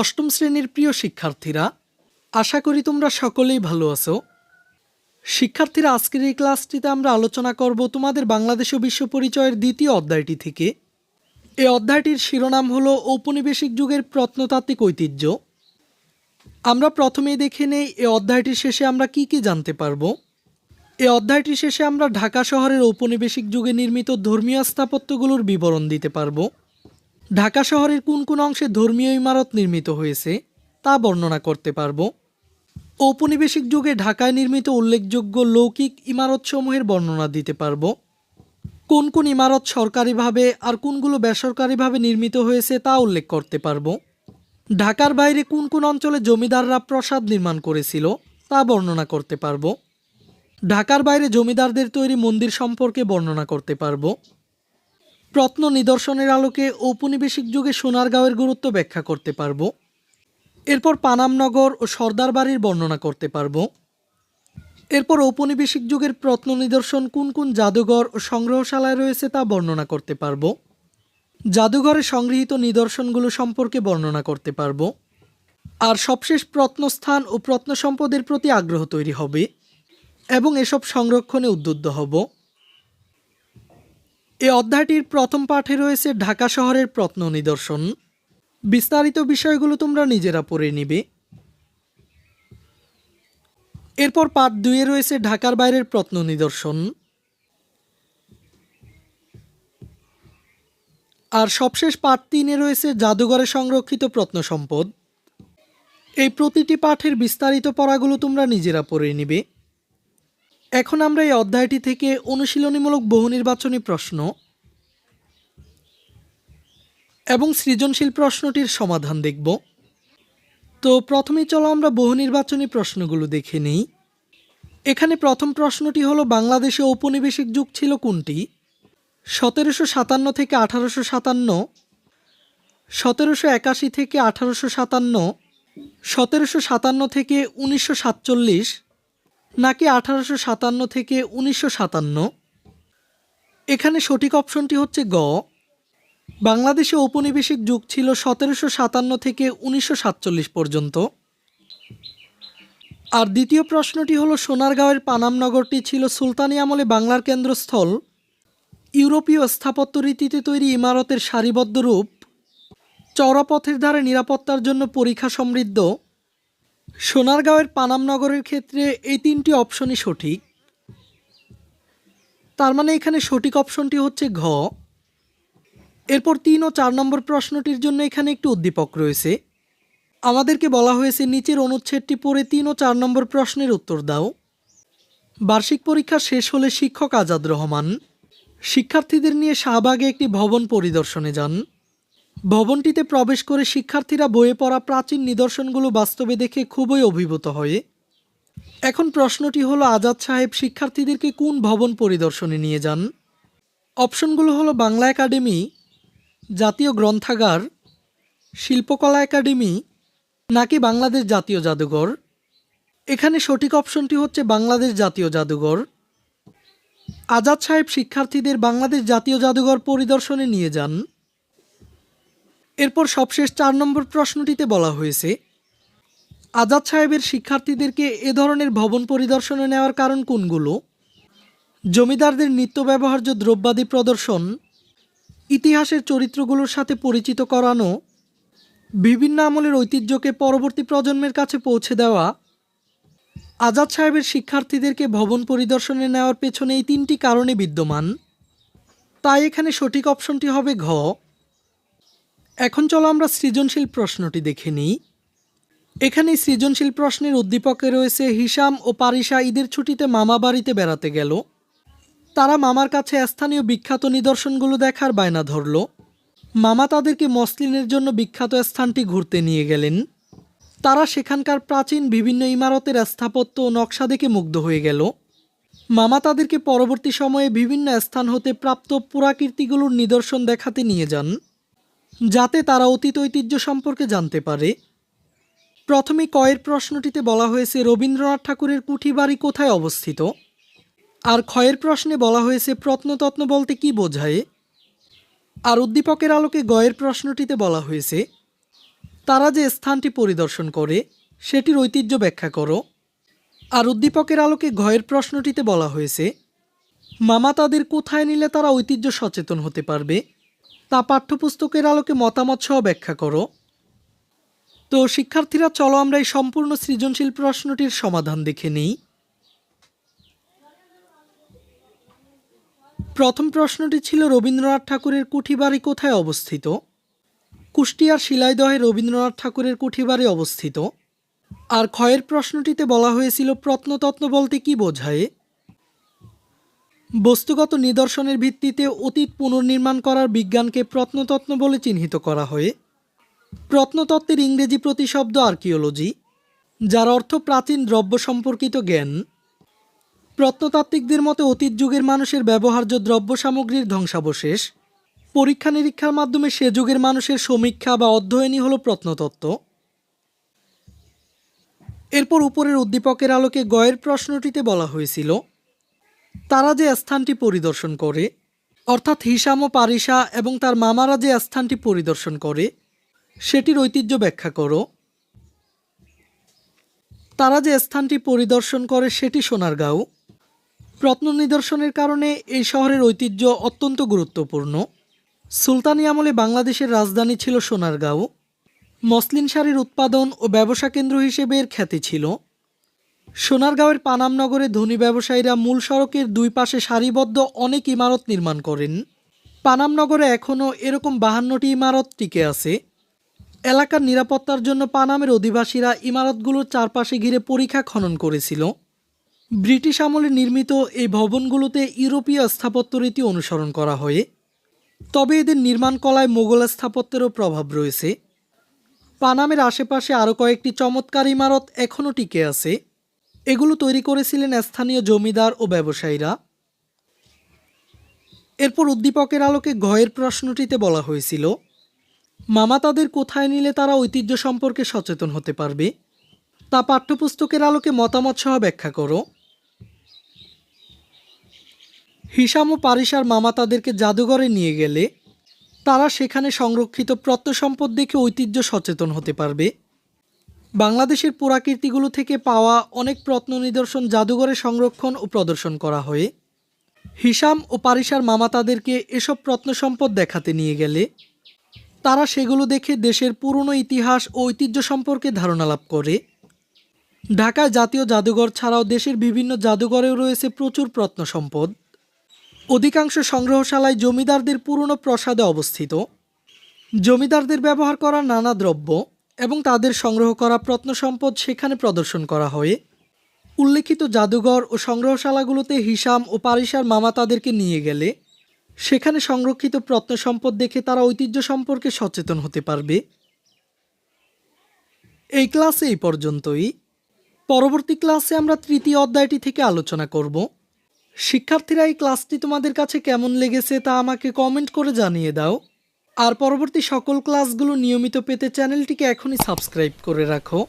অষ্টম শ্রেণির প্রিয় শিক্ষার্থীরা, আশা করি তোমরা সকলেই ভালো আছো। শিক্ষার্থীরা, আজকের এই ক্লাসটিতে আমরা আলোচনা করব তোমাদের বাংলাদেশ ও বিশ্ব পরিচয়ের দ্বিতীয় অধ্যায়টি থেকে। এই অধ্যায়টির শিরোনাম হলো ঔপনিবেশিক যুগের প্রত্নতাত্ত্বিক ঐতিহ্য। আমরা প্রথমেই দেখে নেই এই অধ্যায়টির শেষে আমরা কি কি জানতে পারব। এই অধ্যায়টির শেষে আমরা ঢাকা শহরের ঔপনিবেশিক যুগে নির্মিত ধর্মীয় স্থাপত্যগুলোর বিবরণ দিতে পারব। ঢাকা শহরের কোন কোন অংশে ধর্মীয় ইমারত নির্মিত হয়েছে, তা বর্ণনা করতে পারব। ঔপনিবেশিক যুগে ঢাকায় নির্মিত উল্লেখযোগ্য লৌকিক ইমারতসমূহের বর্ণনা দিতে পারব। কোন কোন ইমারত সরকারিভাবে আর কোনগুলো বেসরকারিভাবে নির্মিত হয়েছে, তা উল্লেখ করতে পারব। ঢাকার বাইরে কোন কোন অঞ্চলে জমিদাররা প্রাসাদ নির্মাণ করেছিল, তা বর্ণনা করতে পারব। ঢাকার বাইরে জমিদারদের তৈরি মন্দির সম্পর্কে বর্ণনা করতে পারব। প্রত্ন নিদর্শনের আলোকে ঔপনিবেশিক যুগে সোনারগাঁওয়ের গুরুত্ব ব্যাখ্যা করতে পারব। এরপর পানামনগর ও সর্দার বাড়ির বর্ণনা করতে পারব। এরপর ঔপনিবেশিক যুগের প্রত্ন নিদর্শন কোন কোন জাদুঘর ও সংগ্রহশালায় রয়েছে তা বর্ণনা করতে পারব। জাদুঘরে সংগৃহীত নিদর্শনগুলো সম্পর্কে বর্ণনা করতে পারব। আর সবশেষ প্রত্নস্থান ও প্রত্ন সম্পদের প্রতি আগ্রহ তৈরি হবে এবং এসব সংরক্ষণে উদ্বুদ্ধ হব। এই অধ্যায়টির প্রথম পাঠে রয়েছে ঢাকা শহরের প্রত্ন নিদর্শন। বিস্তারিত বিষয়গুলো তোমরা নিজেরা পড়ে নিবে। এরপর পাঠ দুইয়ে রয়েছে ঢাকার বাইরের প্রত্ন নিদর্শন। আর সবশেষ পাঠ তিনে রয়েছে জাদুঘরে সংরক্ষিত প্রত্ন সম্পদ। এই প্রতিটি পাঠের বিস্তারিত পড়াগুলো তোমরা নিজেরা পড়ে নিবে। এখন আমরা এই অধ্যায়টি থেকে অনুশীলনীমূলক বহু নির্বাচনী প্রশ্ন এবং সৃজনশীল প্রশ্নটির সমাধান দেখব। তো প্রথমে চলো আমরা বহু নির্বাচনী প্রশ্নগুলো দেখে নিই। এখানে প্রথম প্রশ্নটি হলো, বাংলাদেশে ঔপনিবেশিক যুগ ছিল কোনটি? সতেরোশো সাতান্ন থেকে আঠারোশো সাতান্ন, সতেরোশো একাশি থেকে আঠারোশো সাতান্ন, সতেরোশো সাতান্ন থেকে উনিশশো সাতচল্লিশ নাকি আঠারোশো সাতান্ন থেকে উনিশশো সাতান্ন? এখানে সঠিক অপশনটি হচ্ছে গ। বাংলাদেশে ঔপনিবেশিক যুগ ছিল সতেরোশো সাতান্ন থেকে উনিশশো সাতচল্লিশ পর্যন্ত। আর দ্বিতীয় প্রশ্নটি হলো, সোনারগাঁওয়ের পানাম নগরটি ছিল সুলতানি আমলে বাংলার কেন্দ্রস্থল। ইউরোপীয় স্থাপত্য রীতিতে তৈরি ইমারতের সারিবদ্ধ রূপ। চওড়া পথের ধারে নিরাপত্তার জন্য পরীক্ষা সমৃদ্ধ। সোনারগাঁওয়ের পানাম নগরের ক্ষেত্রে এই তিনটি অপশনই সঠিক। তার মানে এখানে সঠিক অপশনটি হচ্ছে ঘ। এরপর তিন ও চার নম্বর প্রশ্নটির জন্য এখানে একটি উদ্দীপক রয়েছে। আমাদেরকে বলা হয়েছে, নিচের অনুচ্ছেদটি পড়ে তিন ও চার নম্বর প্রশ্নের উত্তর দাও। বার্ষিক পরীক্ষা শেষ হলে শিক্ষক আজাদ রহমান। শিক্ষার্থীদের নিয়ে শাহবাগে একটি ভবন পরিদর্শনে যান। ভবনটিতে প্রবেশ করে শিক্ষার্থীরা বইয়ে পড়া প্রাচীন নিদর্শনগুলো বাস্তবে দেখে খুবই অভিভূত হয়। এখন প্রশ্নটি হলো, আজাদ সাহেব শিক্ষার্থীদেরকে কোন ভবন পরিদর্শনে নিয়ে যান? অপশনগুলো হলো, বাংলা একাডেমি, জাতীয় গ্রন্থাগার, শিল্পকলা একাডেমি, নাকি বাংলাদেশ জাতীয় জাদুঘর? এখানে সঠিক অপশনটি হচ্ছে, বাংলাদেশ জাতীয় জাদুঘর। আজাদ সাহেব শিক্ষার্থীদের বাংলাদেশ জাতীয় জাদুঘর পরিদর্শনে নিয়ে যান। এরপর সবশেষ চার নম্বর প্রশ্নটিতে বলা হয়েছে, আজাদ সাহেবের শিক্ষার্থীদেরকে এ ধরনের ভবন পরিদর্শনে নেওয়ার কারণ কোনগুলো? জমিদারদের নিত্য ব্যবহার্য দ্রব্যাদি প্রদর্শন, ইতিহাসের চরিত্রগুলোর সাথে পরিচিত করানো, বিভিন্ন আমলের ঐতিহ্যকে পরবর্তী প্রজন্মের কাছে পৌঁছে দেওয়া, আজাদ সাহেবের শিক্ষার্থীদেরকে ভবন পরিদর্শনে নেওয়ার পেছনে এই তিনটি কারণে বিদ্যমান। তাই এখানে সঠিক অপশনটি হবে ঘ। এখন চলো আমরা সৃজনশীল প্রশ্নটি দেখে নিই। এখানে সৃজনশীল প্রশ্নের উদ্দীপকে রয়েছে হিসাম ও পারিসা ঈদের ছুটিতে মামা বাড়িতে বেড়াতে গেল। তারা মামার কাছে স্থানীয় বিখ্যাত নিদর্শনগুলো দেখার বায়না ধরল। মামা তাদেরকে মসলিনের জন্য বিখ্যাত স্থানটি ঘুরতে নিয়ে গেলেন। তারা সেখানকার প্রাচীন বিভিন্ন ইমারতের স্থাপত্য ও নকশা দেখে মুগ্ধ হয়ে গেল। মামা তাদেরকে পরবর্তী সময়ে বিভিন্ন স্থান হতে প্রাপ্ত পুরাকীর্তিগুলোর নিদর্শন দেখাতে নিয়ে যান। যাতে তারা অতীত ঐতিহ্য সম্পর্কে জানতে পারে। প্রথমে কয়ের প্রশ্নটিতে বলা হয়েছে, রবীন্দ্রনাথ ঠাকুরের কুঠি বাড়ি কোথায় অবস্থিত? আর ক্ষয়ের প্রশ্নে বলা হয়েছে প্রত্নতত্ন বলতে কি বোঝায়? আর উদ্দীপকের আলোকে গয়ের প্রশ্নটিতে বলা হয়েছে, তারা যে স্থানটি পরিদর্শন করে, সেটির ঐতিহ্য ব্যাখ্যা করো। আর উদ্দীপকের আলোকে ঘয়ের প্রশ্নটিতে বলা হয়েছে, মামা তাদের কোথায় নিলে তারা ঐতিহ্য সচেতন হতে পারবে? তা পাঠ্যপুস্তকের আলোকে মতামত সহ ব্যাখ্যা করো। তো, শিক্ষার্থীরা, চলো আমরা এই সম্পূর্ণ সৃজনশীল প্রশ্নটির সমাধান দেখে নিই। প্রথম প্রশ্নটি ছিল, রবীন্দ্রনাথ ঠাকুরের কুঠিবাড়ি কোথায় অবস্থিত? কুষ্টিয়ার শিলাইদহে রবীন্দ্রনাথ ঠাকুরের কুঠিবাড়ি অবস্থিত। আর ক্ষয়ের প্রশ্নটিতে বলা হয়েছিল, প্রত্নতত্ত্ব বলতে কি বোঝায়? বস্তুগত নিদর্শনের ভিত্তিতে অতীত পুনর্নির্মাণ করার বিজ্ঞানকে প্রত্নতত্ত্ব বলে চিহ্নিত করা হয়, প্রত্নতত্ত্বের ইংরেজি প্রতিশব্দ আর্কিওলজি, যার অর্থ প্রাচীন দ্রব্য সম্পর্কিত জ্ঞান, প্রত্নতাত্ত্বিকদের মতে অতীত যুগের মানুষের ব্যবহার্য দ্রব্য সামগ্রীর ধ্বংসাবশেষ, পরীক্ষা নিরীক্ষার মাধ্যমে সে যুগের মানুষের সমীক্ষা বা অধ্যয়নই হলো প্রত্নতত্ত্ব। এরপর উপরের উদ্দীপকের আলোকে গয়ের প্রশ্নটিতে বলা হয়েছিল তারা যে স্থানটি পরিদর্শন করে, অর্থাৎ হিসাম ও পারিসা এবং তার মামারা যে স্থানটি পরিদর্শন করে, সেটির ঐতিহ্য ব্যাখ্যা করো। তারা যে স্থানটি পরিদর্শন করে, সেটি সোনারগাঁও। প্রত্ন নিদর্শনের কারণে এই শহরের ঐতিহ্য অত্যন্ত গুরুত্বপূর্ণ। সুলতানি আমলে বাংলাদেশের রাজধানী ছিল সোনারগাঁও। মসলিন শাড়ির উৎপাদন ও ব্যবসা কেন্দ্র হিসেবে এর খ্যাতি ছিল। সোনারগাঁওয়ের পানামনগরে ধনী ব্যবসায়ীরা মূল সড়কের দুই পাশে সারিবদ্ধ অনেক ইমারত নির্মাণ করেন। পানামনগরে এখনও এরকম বাহান্নটি ইমারত টিকে আছে। এলাকার নিরাপত্তার জন্য পানামের অধিবাসীরা ইমারতগুলোর চারপাশে ঘিরে পরীক্ষা খনন করেছিল। ব্রিটিশ আমলে নির্মিত এই ভবনগুলোতে ইউরোপীয় স্থাপত্য রীতি অনুসরণ করা হয়। তবে এদের নির্মাণ কলায় মোগল স্থাপত্যেরও প্রভাব রয়েছে। পানামের আশেপাশে আরও কয়েকটি চমৎকার ইমারত এখনও টিকে আছে। এগুলো তৈরি করেছিলেন স্থানীয় জমিদার ও ব্যবসায়ীরা। এরপর উদ্দীপকের আলোকে ঘয়ের প্রশ্নটিতে বলা হয়েছিল, মামা তাদের কোথায় নিলে তারা ঐতিহ্য সম্পর্কে সচেতন হতে পারবে? তা পাঠ্যপুস্তকের আলোকে মতামত সহ ব্যাখ্যা করো। হিসাম ও পারিসার মামা তাদেরকে জাদুঘরে নিয়ে গেলে তারা সেখানে সংরক্ষিত প্রত্নসম্পদ দেখে ঐতিহ্য সচেতন হতে পারবে। বাংলাদেশের পুরাকীর্তিগুলো থেকে পাওয়া অনেক প্রত্ন নিদর্শন জাদুঘরে সংরক্ষণ ও প্রদর্শন করা হয়, হিসাম ও পারিসার মামা তাদেরকে এসব প্রত্নসম্পদ দেখাতে নিয়ে গেলে, তারা সেগুলো দেখে দেশের পুরনো ইতিহাস ও ঐতিহ্য সম্পর্কে ধারণা লাভ করে। ঢাকায় জাতীয় জাদুঘর ছাড়াও দেশের বিভিন্ন জাদুঘরেও রয়েছে প্রচুর প্রত্নসম্পদ অধিকাংশ সংগ্রহশালায় জমিদারদের পুরনো প্রসাদে অবস্থিত। জমিদারদের ব্যবহার করা নানা দ্রব্য। এবং তাদের সংগ্রহ করা প্রত্নসম্পদ সেখানে প্রদর্শন করা হয়। উল্লেখিত জাদুঘর ও সংগ্রহশালাগুলোতে হিসাম ও পারিসার মামা তাদেরকে নিয়ে গেলে, সেখানে সংরক্ষিত প্রত্নসম্পদ দেখে তারা ঐতিহ্য সম্পর্কে সচেতন হতে পারবে। এই ক্লাসে এই পর্যন্তই। পরবর্তী ক্লাসে আমরা তৃতীয় অধ্যায়টি থেকে আলোচনা করব। শিক্ষার্থীরা, এই ক্লাসটি তোমাদের কাছে কেমন লেগেছে তা আমাকে কমেন্ট করে জানিয়ে দাও। আর পরবর্তী সকল ক্লাসগুলো নিয়মিত পেতে চ্যানেলটিকে এখনই সাবস্ক্রাইব করে রাখো।